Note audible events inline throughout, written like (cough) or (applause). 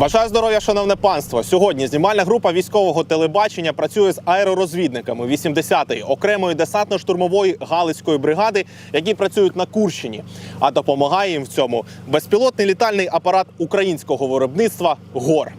Бажаю здоров'я, шановне панство. Сьогодні знімальна група військового телебачення працює з аеророзвідниками 80-ї окремої десантно-штурмової галицької бригади, які працюють на Курщині. А допомагає їм в цьому безпілотний літальний апарат українського виробництва ГОР.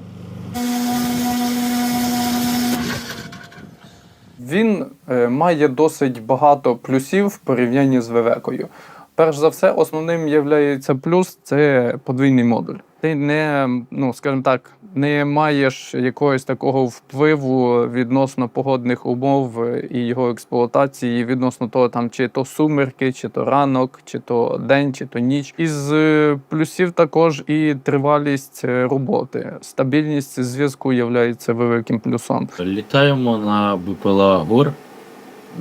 Він е, має досить багато плюсів в порівнянні з Вевекою. Перш за все, основним є плюс це подвійний модуль. Ти не, ну скажімо так, не маєш якогось такого впливу відносно погодних умов і його експлуатації, відносно того, там чи то сумерки, чи то ранок, чи то день, чи то ніч. Із е, плюсів також і тривалість е, роботи. Стабільність зв'язку є великим плюсом. Літаємо на БПЛА ГОР.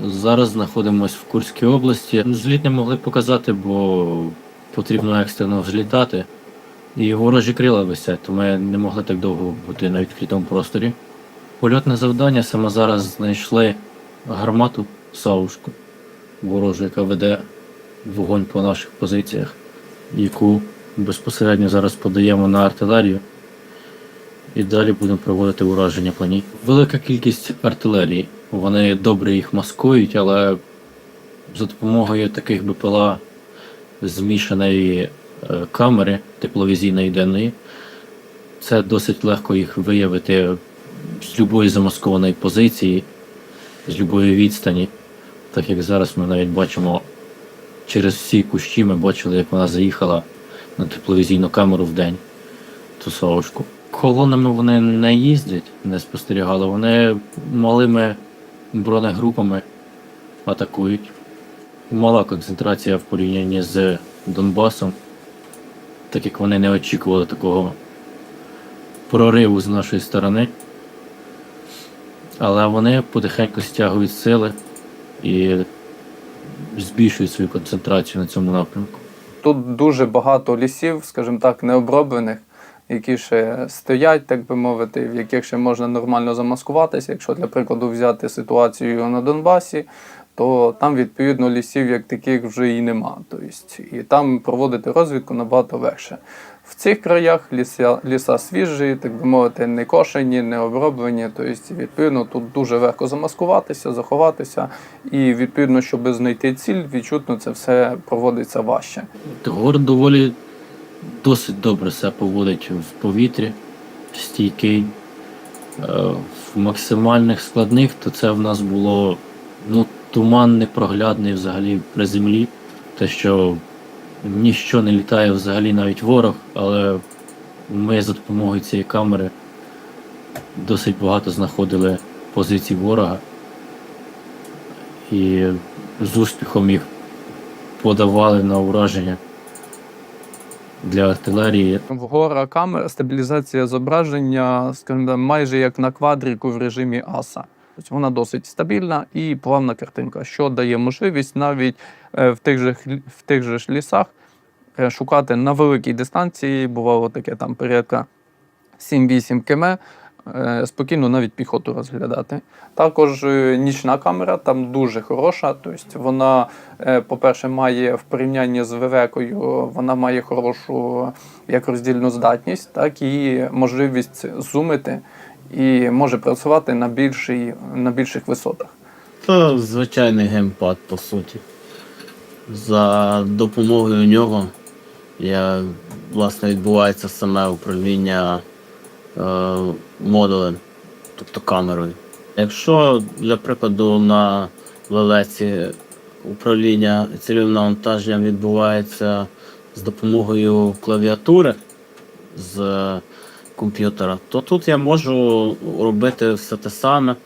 Зараз знаходимося в Курській області. Зліт не могли показати, бо потрібно екстрено взлітати. І ворожі крила висять, то ми не могли так довго бути на відкритому просторі. Польотне завдання саме зараз знайшли гармату Саушку ворожу, яка веде вогонь по наших позиціях, яку безпосередньо зараз подаємо на артилерію. І далі будемо проводити ураження по ній. Велика кількість артилерії. Вони добре їх маскують, але за допомогою таких БПЛА змішаної камери тепловізійної денної, це досить легко їх виявити з будь-якої замаскованої позиції, з будь-якої відстані. Так як зараз ми навіть бачимо через всі кущі, ми бачили, як вона заїхала на тепловізійну камеру в день, ту совушку. Колонами вони не їздять, не спостерігали, вони малими бронегрупами атакують. Мала концентрація в порівнянні з Донбасом, так як вони не очікували такого прориву з нашої сторони. Але вони потихеньку стягують сили і збільшують свою концентрацію на цьому напрямку. Тут дуже багато лісів, скажімо так, необроблених, які ще стоять, так би мовити, в яких ще можна нормально замаскуватися. Якщо, для прикладу, взяти ситуацію на Донбасі, то там відповідно лісів як таких вже і нема. Тобто, і там проводити розвідку набагато легше. В цих краях ліса, ліса свіжі, так би мовити, не кошені, не оброблені. Тобто, відповідно, тут дуже легко замаскуватися, заховатися, і відповідно, щоб знайти ціль, відчутно це все проводиться важче. Гор доволі досить добре себе поводить в повітрі, стійкий. Е, В максимальних складних, то це в нас було ну, туман непроглядний взагалі при землі. Те, що ніщо не літає взагалі навіть ворог, але ми за допомогою цієї камери досить багато знаходили позицій ворога і з успіхом їх подавали на ураження для артилерії. В гора камера стабілізація зображення, скажімо, майже як на квадріку в режимі аса. Тобто вона досить стабільна і плавна картинка, що дає можливість навіть е, в тих же, в тих же лісах е, шукати на великій дистанції, бувало таке там порядка 7-8 км, е, спокійно навіть піхоту розглядати. Також нічна камера там дуже хороша. Тобто вона, по-перше, має в порівнянні з ВВ-кою, вона має хорошу як роздільну здатність, так і можливість зумити і може працювати на, більшій, на більших висотах. Це звичайний геймпад, по суті. За допомогою нього я, власне, відбувається саме управління е, модулем, тобто камерою. Якщо, для прикладу, на лелеці управління цільовим навантаженням відбувається з допомогою клавіатури з комп'ютера, то тут я можу робити все те саме,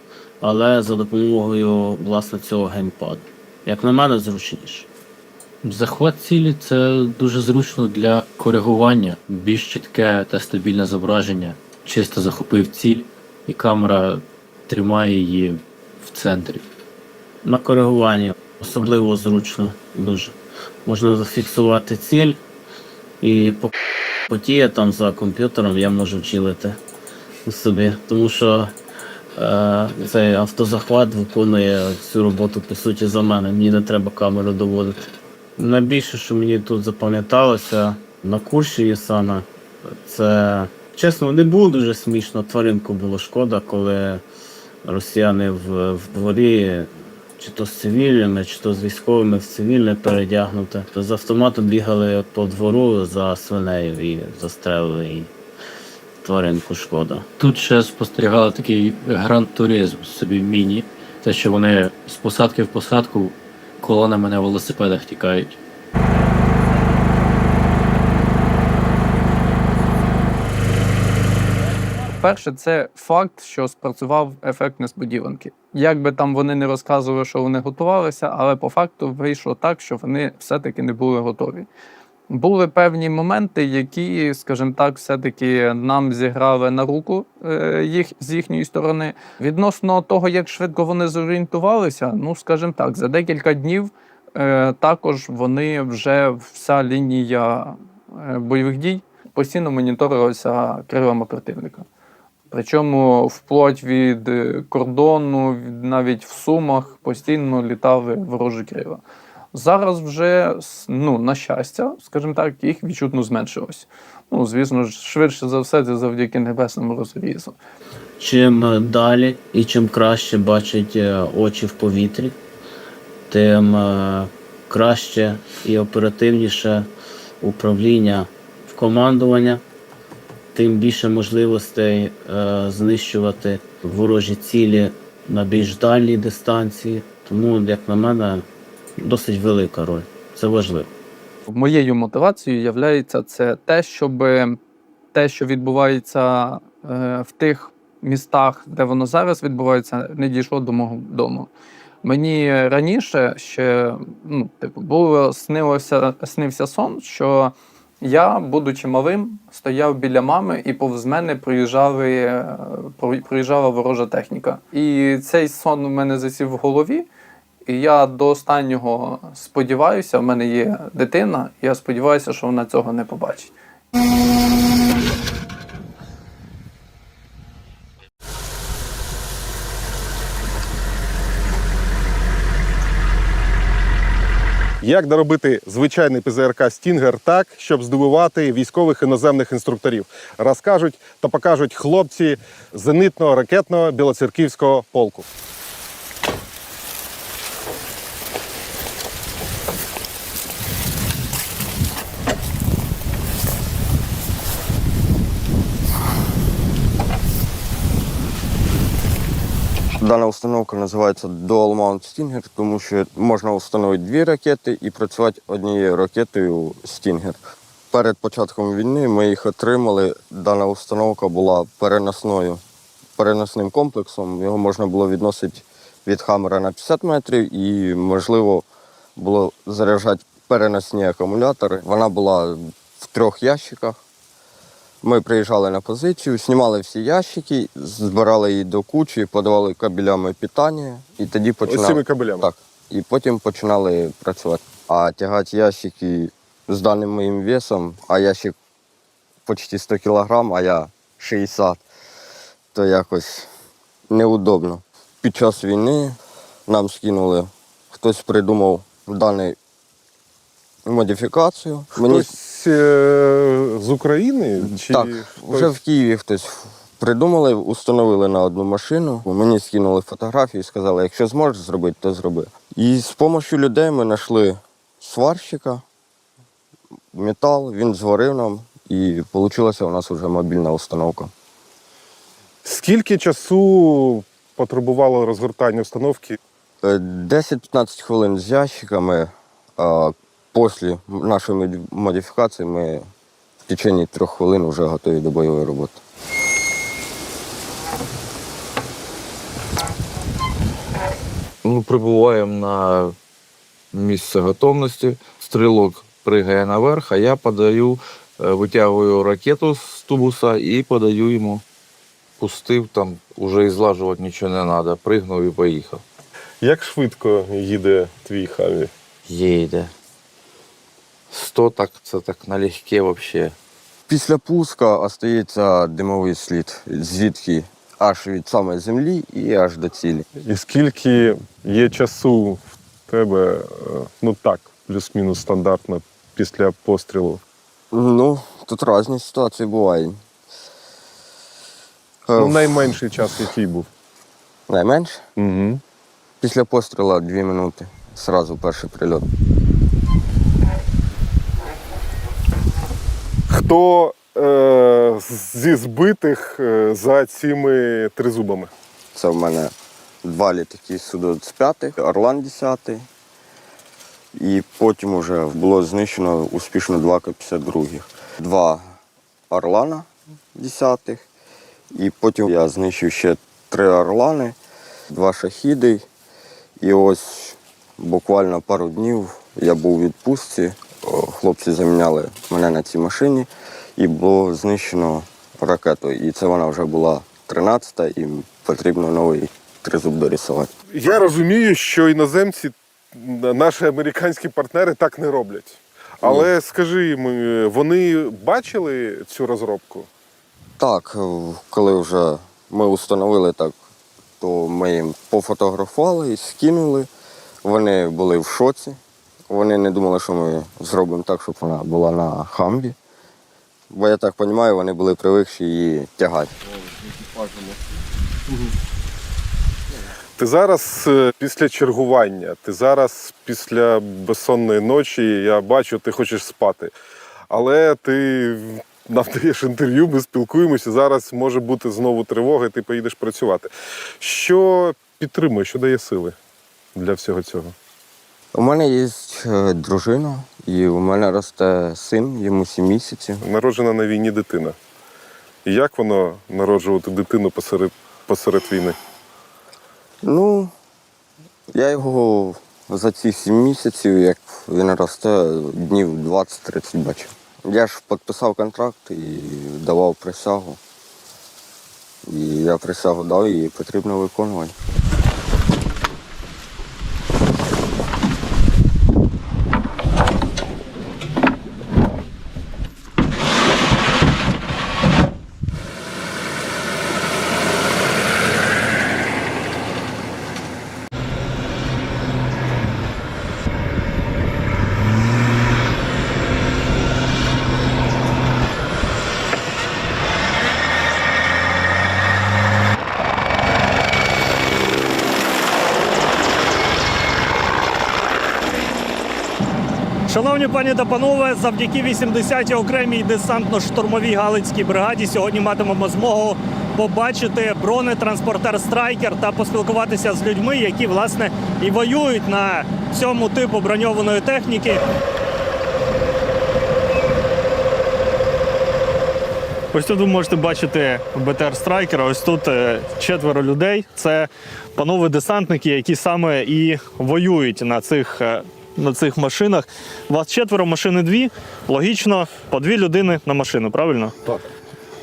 але за допомогою власне цього геймпаду. Як на мене, зручніше. Захват цілі це дуже зручно для коригування, більш чітке та стабільне зображення. Чисто захопив ціль, і камера тримає її в центрі. На коригуванні особливо зручно дуже. Можна зафіксувати ціль і по потіє там за комп'ютером я можу чилити собі, тому що е, цей автозахват виконує цю роботу по суті за мене. Мені не треба камеру доводити. Найбільше, що мені тут запам'яталося на курсі Єсана, це Чесно, не було дуже смішно. Тваринку було шкода, коли росіяни в дворі, чи то з цивільними, чи то з військовими в цивільне передягнуте. То з автомату бігали по двору за свинею і застрелили її. Тваринку шкода. Тут ще спостерігали такий гранд туризм собі міні. Те, що вони з посадки в посадку колонами на велосипедах тікають. Перше, це факт, що спрацював ефект несподіванки. Як би там вони не розказували, що вони готувалися, але по факту вийшло так, що вони все-таки не були готові. Були певні моменти, які, скажімо так, все-таки нам зіграли на руку е, їх з їхньої сторони. Відносно того, як швидко вони зорієнтувалися, ну скажімо так, за декілька днів е, також вони вже вся лінія е, бойових дій постійно моніторилася крилами противника. Причому вплоть від е, кордону, навіть в Сумах постійно літали ворожі крила. Зараз вже, ну, на щастя, скажімо так, їх відчутно зменшилось. Ну, звісно швидше за все, це завдяки небесному розрізу. Чим е, далі і чим краще бачать е, очі в повітрі, тим краще і оперативніше управління в командування, тим більше можливостей е, знищувати ворожі цілі на більш дальній дистанції. Тому, як на мене, досить велика роль. Це важливо. Моєю мотивацією є це те, щоб те, що відбувається е, в тих містах, де воно зараз відбувається, не дійшло до мого дому. Мені раніше ще ну, типу, було снилося, снився сон, що я, будучи малим, стояв біля мами, і повз мене проїжджали, е, проїжджала ворожа техніка. І цей сон у мене засів в голові. І я до останнього сподіваюся, в мене є дитина, я сподіваюся, що вона цього не побачить. Як доробити звичайний ПЗРК Стінгер так, щоб здивувати військових іноземних інструкторів, розкажуть та покажуть хлопці зенитного ракетного білоцерківського полку. Дана установка називається Dual Mount Stinger, тому що можна встановити дві ракети і працювати однією ракетою Stinger. Перед початком війни ми їх отримали. Дана установка була переносною, переносним комплексом. Його можна було відносити від хамера на 50 метрів і, можливо, було заряджати переносні акумулятори. Вона була в трьох ящиках. Ми приїжджали на позицію, знімали всі ящики, збирали її до кучі, подавали кабелями питання і тоді Ось починали. цими кабелями. Так. І потім починали працювати. А тягати ящики з даним моїм весом, а ящик почти 100 кг, а я 60, то якось неудобно. Під час війни нам скинули, хтось придумав дану модифікацію. Мені Хтось е, з України чи так, хтось- вже в Києві хтось придумали, установили на одну машину. Мені скинули фотографії і сказали, якщо зможеш зробити, то зроби. І з допомогою людей ми знайшли сварщика, метал, він зварив нам, і вийшла у нас вже мобільна установка. скільки часу потребувало розгортання установки? Е, 10-15 хвилин з ящиками. Після нашої модифікації ми в течение трьох хвилин вже готові до бойової роботи. Ну, прибуваємо на місце готовності. Стрілок пригає наверх, а я подаю, е, витягую ракету з тубуса і подаю йому. Пустив там, уже і злажувати нічого не треба. Пригнув і поїхав. Як швидко їде твій хаві? Їде. 100 так це так налегке взагалі. Після пуска остається димовий слід, звідки аж від самої землі і аж до цілі. І скільки є часу в тебе, е, ну так, плюс-мінус стандартно після пострілу? Ну, тут різні ситуації бувають. Ну, Е, найменший час, який був. Найменше. Угу. Після пострілу дві минути. Сразу перший прильот. Хто е, зі збитих е, за цими тризубами? Це в мене два літаки Су-25, Орлан 10. І потім вже було знищено успішно два К-52. Два Орлана 10. І потім я знищив ще три Орлани, два шахіди. І ось буквально пару днів я був у відпустці. Хлопці заміняли мене на цій машині і було знищено ракету. І це вона вже була 13-та, і потрібно новий тризуб дорисувати. Я розумію, що іноземці, наші американські партнери так не роблять. Але скажи вони бачили цю розробку? Так, е, коли вже ми встановили так, то ми їм пофотографували і скинули. Вони були в шоці. Вони не думали, що ми зробимо так, щоб вона була на хамбі. Бо я так розумію, вони були привикші її тягати. Ти зараз е, після чергування, ти зараз після безсонної ночі, я бачу, ти хочеш спати. Але ти нам даєш інтерв'ю, ми спілкуємося. Зараз може бути знову тривога, і ти поїдеш працювати. Що підтримує, що дає сили для всього цього? У мене є е, дружина, і у мене росте син, йому 7 місяців. Народжена на війні дитина. І як воно народжувати дитину посеред, посеред війни? Ну, я його за ці 7 місяців, як він росте, днів 20-30 бачив. Я ж підписав контракт і давав присягу. І я присягу дав і потрібно виконувати. Шановні пані та панове, завдяки 80-й окремій десантно-штурмовій Галицькій бригаді сьогодні матимемо змогу побачити бронетранспортер Страйкер та поспілкуватися з людьми, які власне і воюють на цьому типу броньованої техніки. Ось тут ви можете бачити БТР Страйкера. Ось тут е, четверо людей. Це панове десантники, які саме і воюють на цих, е, на цих машинах. Вас четверо, машини дві. Логічно, по дві людини на машину, правильно? Так.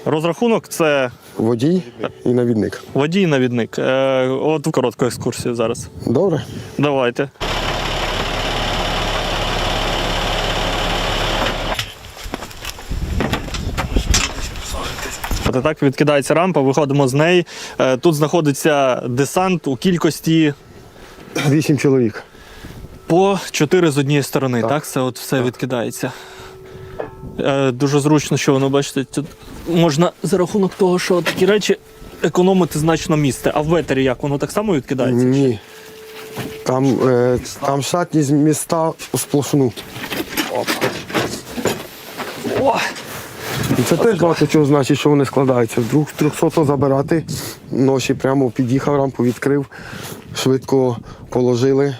Розрахунок це Водій і навідник. водій і навідник. Е, от коротку екскурсію зараз. Добре. Давайте. От так відкидається рампа, виходимо з неї. Е, Тут знаходиться десант у кількості Вісім чоловік. По 4 з однієї сторони. Так, це от все відкидається. Е, Дуже зручно, що воно бачите, тут можна за рахунок того, що такі речі економити значно місце. А в ветері як воно так само відкидається? Ні. Там, е, там шатні з міста сплошну. О! І це теж багато чого значить, що вони складаються. Вдруг 300 забирати, ночі прямо під'їхав, рампу відкрив, швидко положили.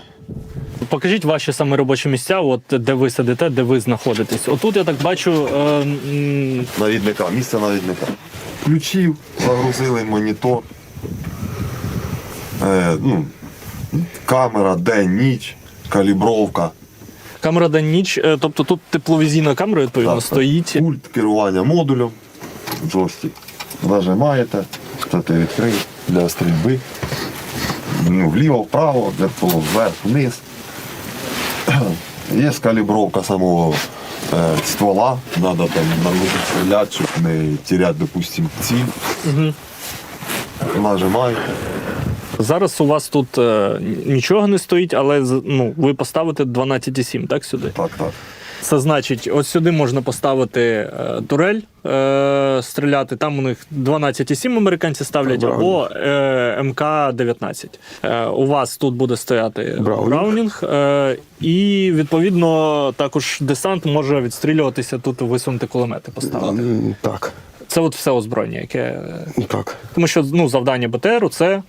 Покажіть ваші саме робочі місця, от де ви сидите, де ви знаходитесь. Отут я так бачу. Е, м, навідника, місце навідника. Включив, загрузили монітор. Е, ну, камера, день, ніч, калібровка, камера день ніч, е, тобто тут тепловізійна камера, відповідно, Так, так. стоїть. пульт керування модулем, джойстик. Нажимаєте, штати відкрив для стрільби. Ну, вліво, вправо, для того вверх, вниз. Є калібровка самого е, ствола, треба там стріляти, щоб не теряти, допустим, ціль. Угу. Нажимаєте. Зараз у вас тут е, нічого не стоїть, але ну, ви поставите 12,7, так, сюди? Так, так. Це значить, ось сюди можна поставити е, турель, е, стріляти. Там у них 12,7 американці ставлять, або е, МК-19. Е, у вас тут буде стояти Браунінг. Браунінг. Е, і відповідно також десант може відстрілюватися тут, висунути кулемети поставити. М, Так, Це от все озброєння, яке. е, так. Тому що ну, завдання БТРу це.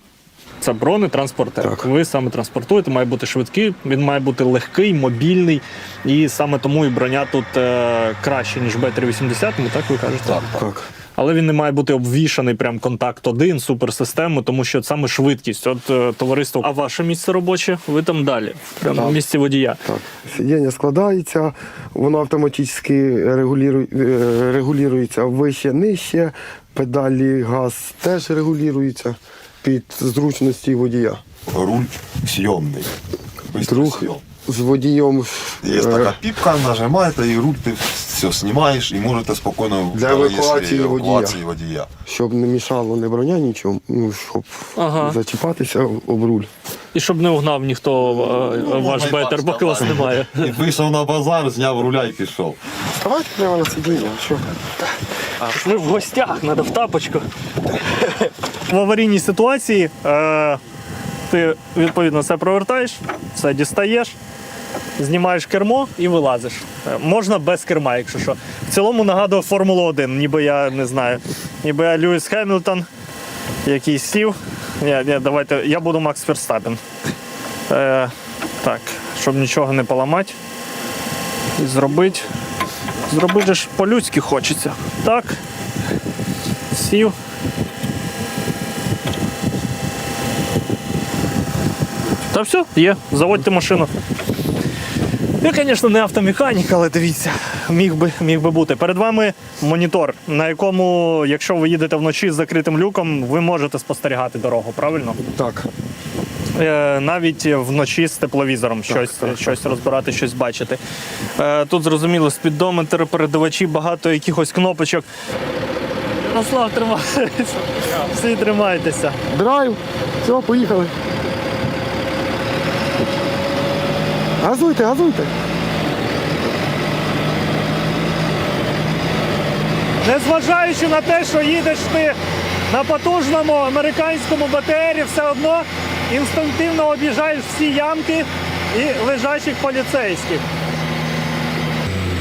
Це бронетранспортер. Так. Ви саме транспортуєте, має бути швидкий, він має бути легкий, мобільний. І саме тому і броня тут е, краще, ніж Б-380, ну так ви кажете. Так. Так. Але він не має бути обвішаний прям контакт 1 суперсистему, тому що саме швидкість. От е, товариство, а ваше місце робоче, ви там далі, прямо Так. в місці водія. Так, сидіння складається, воно автоматично регулює, е, регулюється вище, нижче, педалі газ теж регулюється під зручності водія. Руль съемный. Быстро Друг съем. з водієм Есть е, така піпка, нажимаєте і руль ти все знімаєш і можете спокійно Для в дорозі евакуації своєї водія. евакуації водія. щоб не мішало не броня нічого, ну, щоб Ага. зачіпатися об руль. І щоб не угнав ніхто е, Ну, ваш можна і так бетер, поки вас сказати. немає. І вийшов на базар, зняв руля і пішов. Давайте прямо на сидіння. Що? Ми в гостях, треба в тапочку. В аварійній ситуації е, ти відповідно все провертаєш, все дістаєш, знімаєш кермо і вилазиш. Е, Можна без керма, якщо що. В цілому нагадує Формулу 1, ніби я не знаю. Ніби я Льюіс Хемілтон, який сів. Ні, ні, давайте, я буду Макс Ферстапен. Е, так, щоб нічого не поламати. І зробити. Зробити ж по-людськи хочеться. Так. Сів. Та все, є, заводьте машину. Я, звісно, не автомеханік, але дивіться, міг би, міг би бути. Перед вами монітор, на якому, якщо ви їдете вночі з закритим люком, ви можете спостерігати дорогу, правильно? Так. Е, навіть вночі з тепловізором щось, так, щось розбирати, щось бачити. Е, тут зрозуміло, спідометр, передавачі, багато якихось кнопочок. Ярослав, тримайтеся. Всі тримайтеся. Драйв, все, поїхали. Газуйте, газуйте. Незважаючи на те, що їдеш ти на потужному американському БТРі, все одно інстинктивно об'їжджаєш всі ямки і лежачих поліцейських.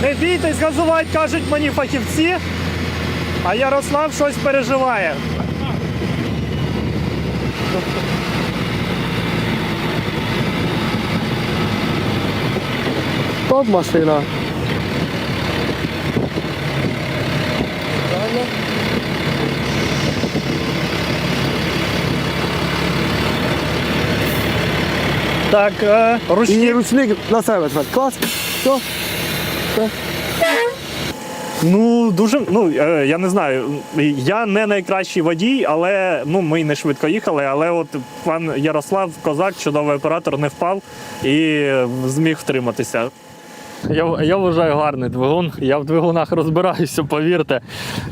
Не бійтесь газувати, кажуть мені фахівці, а Ярослав щось переживає. Топ машина. Так, е, І ручник на себе. Клас. Все. Ну, дуже, ну, е, я не знаю. Я не найкращий водій, але ну, ми не швидко їхали. Але от пан Ярослав Козак, чудовий оператор, не впав і зміг втриматися. Я, я вважаю гарний двигун. Я в двигунах розбираюся, повірте.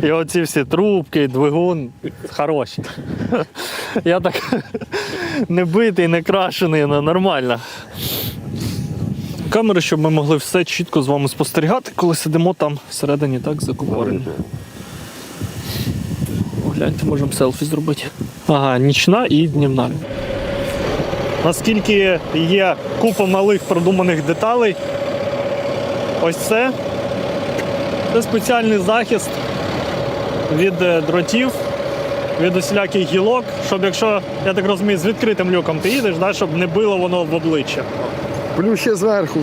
І оці всі трубки, двигун хороші. Я так (laughs) не битий, не крашений, ну, нормально. Камери, щоб ми могли все чітко з вами спостерігати, коли сидимо там всередині так закупорені. Гляньте, можемо селфі зробити. Ага, нічна і днівна. Наскільки є купа малих продуманих деталей, ось це. Це спеціальний захист від е, дротів, від усіляких гілок, щоб якщо, я так розумію, з відкритим люком ти їдеш, да, щоб не било воно в обличчя. Плюс ще зверху.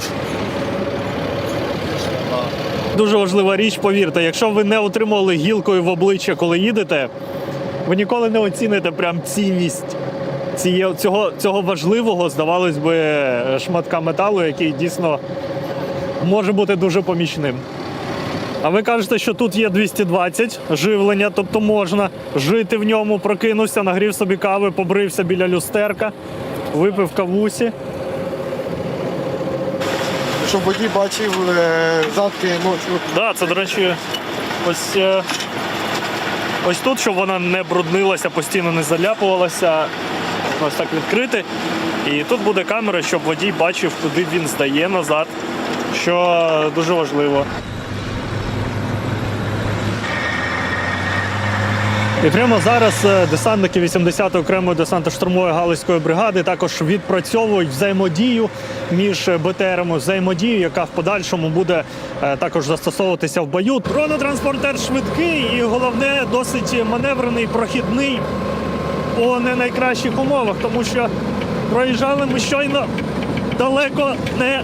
Дуже важлива річ, повірте, якщо ви не отримували гілкою в обличчя, коли їдете, ви ніколи не оціните прям цінність цього, цього важливого, здавалось би, шматка металу, який дійсно може бути дуже помічним. А ви кажете, що тут є 220 живлення, тобто можна жити в ньому, прокинувся, нагрів собі кави, побрився біля люстерка, випив кавусі. Щоб водій бачив е, задки ночі. Да, це, до речі, ось, е, ось тут, щоб вона не бруднилася, постійно не заляпувалася. Ось так відкрити. І тут буде камера, щоб водій бачив, куди він здає назад, що дуже важливо. І прямо зараз е, десантники 80-ї окремої десантно-штурмової галузької бригади також відпрацьовують взаємодію між БТРами, взаємодію, яка в подальшому буде е, також застосовуватися в бою. Бронетранспортер швидкий і головне досить маневрений, прохідний у не найкращих умовах, тому що проїжджали ми щойно далеко не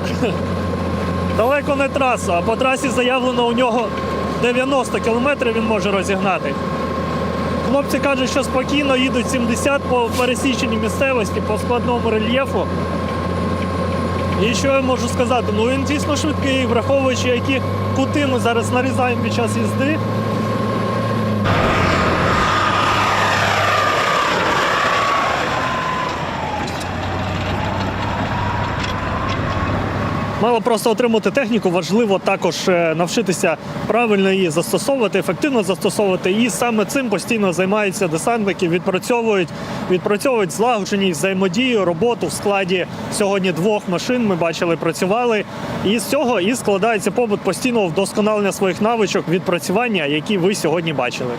далеко не траса, а по трасі заявлено у нього 90 кілометрів він може розігнати. Хлопці кажуть, що спокійно їдуть 70 по пересіченій місцевості, по складному рельєфу. І що я можу сказати? Ну він дійсно швидкий, враховуючи, які кути ми зараз нарізаємо під час їзди. Мало просто отримати техніку, важливо також е, навчитися правильно її застосовувати, ефективно застосовувати. І саме цим постійно займаються десантники, відпрацьовують, відпрацьовують злагодженість, взаємодію, роботу в складі сьогодні двох машин. Ми бачили, працювали. І з цього і складається побут постійного вдосконалення своїх навичок відпрацювання, які ви сьогодні бачили.